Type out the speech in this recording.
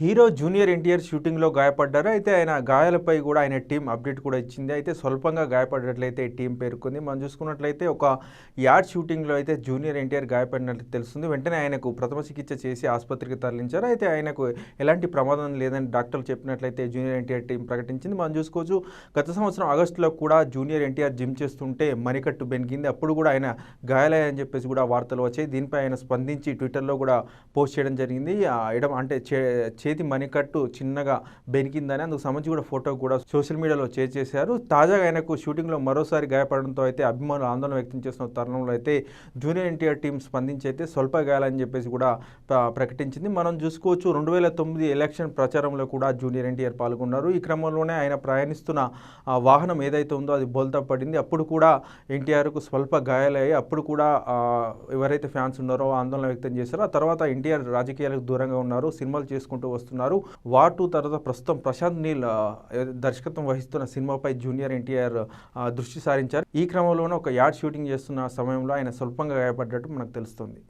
Hero junior NTR షూటింగ్లో గాయపడ్డారు. అయితే ఆయన గాయాలపై కూడా ఆయన టీం అప్డేట్ కూడా ఇచ్చింది. అయితే స్వల్పంగా గాయపడినట్లయితే టీం పేర్కొంది. మనం చూసుకున్నట్లయితే ఒక యాడ్ షూటింగ్లో అయితే జూనియర్ ఎన్టీఆర్ గాయపడినట్లు తెలుస్తుంది. వెంటనే ఆయనకు ప్రథమ చికిత్స చేసి ఆసుపత్రికి తరలించారు. అయితే ఆయనకు ఎలాంటి ప్రమాదం లేదని డాక్టర్లు చెప్పినట్లయితే జూనియర్ ఎన్టీఆర్ టీం ప్రకటించింది. మనం చూసుకోవచ్చు గత సంవత్సరం ఆగస్టులో కూడా జూనియర్ ఎన్టీఆర్ జిమ్ చేస్తుంటే మణికట్టు బెనికింది అప్పుడు కూడా ఆయన గాయాలయ్యని చెప్పేసి కూడా వార్తలు వచ్చాయి. దీనిపై ఆయన స్పందించి ట్విట్టర్లో కూడా పోస్ట్ చేయడం జరిగింది. ఎడమ అంటే చే చేతి మణికట్టు చిన్నగా బెనికిందని అందుకు సంబంధించి కూడా ఫోటో కూడా సోషల్ మీడియాలో షేర్ చేశారు. తాజాగా ఆయనకు షూటింగ్లో మరోసారి గాయపడడంతో అయితే అభిమానులు ఆందోళన వ్యక్తం చేస్తున్న తరుణంలో అయితే జూనియర్ ఎన్టీఆర్ టీం స్పందించి అయితే స్వల్ప గాయాలని చెప్పేసి కూడా ప్రకటించింది. మనం చూసుకోవచ్చు రెండు వేల తొమ్మిది ఎలక్షన్ ప్రచారంలో కూడా జూనియర్ ఎన్టీఆర్ పాల్గొన్నారు. ఈ క్రమంలోనే ఆయన ప్రయాణిస్తున్న వాహనం ఏదైతే ఉందో అది బోల్తా పడింది. అప్పుడు కూడా ఎన్టీఆర్కు స్వల్ప గాయాలయ్యాయి. అప్పుడు కూడా ఎవరైతే ఫ్యాన్స్ ఉన్నారో ఆందోళన వ్యక్తం చేశారో ఆ తర్వాత ఎన్టీఆర్ రాజకీయాలకు దూరంగా ఉన్నారు. సినిమాలు చేసుకుంటూ వస్తున్నారు. వార్ టూ తర్వాత ప్రస్తుతం ప్రశాంత్ నీల్ దర్శకత్వం వహిస్తున్న సినిమాపై జూనియర్ ఎన్టీఆర్ దృష్టి సారించారు. ఈ క్రమంలోనే ఒక యాడ్ షూటింగ్ చేస్తున్న సమయంలో ఆయన స్వల్పంగా గాయపడ్డట్టు మనకు తెలుస్తుంది.